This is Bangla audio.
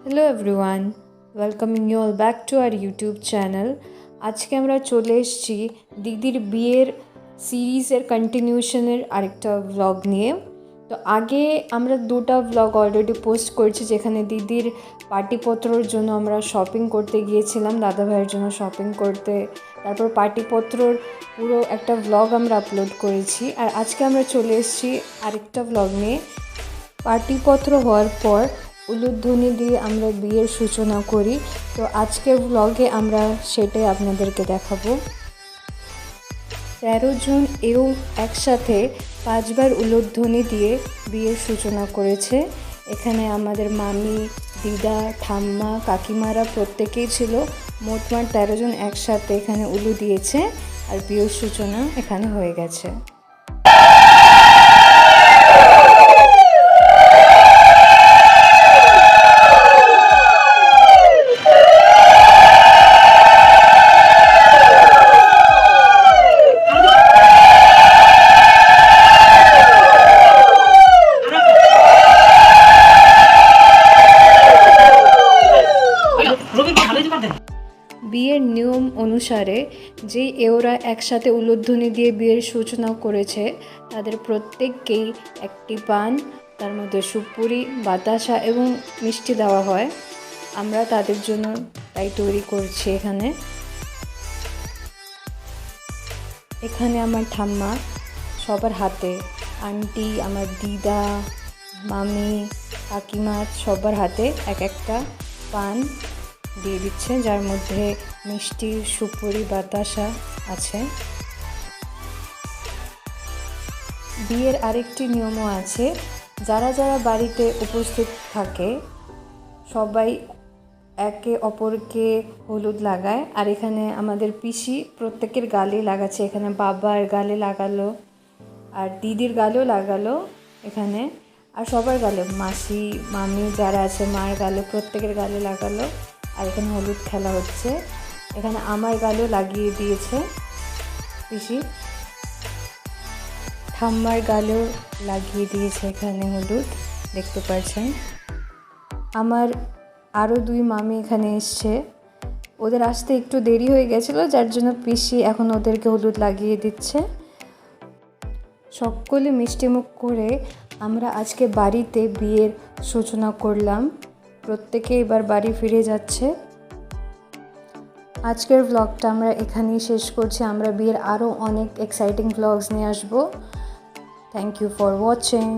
Hello everyone welcoming you all back to our YouTube channel আজকে আমরা চলে এসেছি দিদির বিয়ের সিরিজের কন্টিনিউশনের আরেকটা ভ্লগ নিয়ে। তো আগে আমরা দুটা ভ্লগ অলরেডি পোস্ট করেছি, যেখানে দিদির পার্টিপত্রর জন্য আমরা শপিং করতে গিয়েছিলাম দাদা ভাইয়ের জন্য শপিং করতে। তারপর পার্টিপত্রর পুরো একটা ভ্লগ আমরা আপলোড করেছি। আর আজকে আমরা চলে এসেছি আরেকটা ভ্লগ নিয়ে। পার্টিপত্র হওয়ার পর উলুধ্বনি দিয়ে আমরা বিয়ের সূচনা করি। তো আজকের ব্লগে আমরা সেটাই আপনাদেরকে দেখাবো। তেরো জন এও একসাথে পাঁচবার উলুধ্বনি দিয়ে বিয়ের সূচনা করেছে। এখানে আমাদের মামি, দিদা, ঠাম্মা, কাকিমারা প্রত্যেকেই ছিল। মোটমাট তেরো জন একসাথে এখানে উলু দিয়েছে। আর বিয়ের সূচনা এখানে হয়ে গেছে। বিয়ের নিয়ম অনুসারে যেই এওরা একসাথে উলুধ্বনি দিয়ে বিয়ের সূচনা করেছে, তাদের প্রত্যেককেই একটি পান, তার মধ্যে সুপুরি, বাতাসা এবং মিষ্টি দেওয়া হয়। আমরা তাদের জন্য তাই তৈরি করছি এখানে। এখানে আমার ঠাম্মা, সবার হাতে। আন্টি, আমার দিদা, মামি, কাকিমা, সবার হাতে এক একটা পান। দিয়ে দিচ্ছে যার মধ্যে মিষ্টি, সুপুরি, বাতাসা আছে। বিয়ের আরেকটি নিয়মও আছে, যারা যারা বাড়িতে উপস্থিত থাকে, সবাই একে অপরকে হলুদ লাগায়। আর এখানে আমাদের পিসি প্রত্যেকের গালে লাগাচ্ছে, এখানে বাবার গালে লাগালো, আর দিদির গালেও লাগালো এখানে। আর সবার গালে, মাসি, মামি যারা আছে মার গালে প্রত্যেকের গালে লাগালো। আর এখানে হলুদ খেলা হচ্ছে। এখানে আমার গালও লাগিয়ে দিয়েছে পিসি। ঠাম্মার গালেও লাগিয়ে দিয়েছে এখানে হলুদ, দেখতে পাচ্ছেন। আমার আরও দুই মামি এখানে এসছে। ওদের আসতে একটু দেরি হয়ে গেছিল, যার জন্য পিসি এখন ওদেরকে হলুদ লাগিয়ে দিচ্ছে। সকলে মিষ্টিমুখ করে আমরা আজকে বাড়িতে বিয়ের সূচনা করলাম। প্রত্যেকে এবার বাড়ি ফিরে যাচ্ছে। আজকের ব্লগটা আমরা এখানেই শেষ করছি। আমরা বিয়ের আরও অনেক এক্সাইটিং ব্লগস নিয়ে আসব। Thank you for watching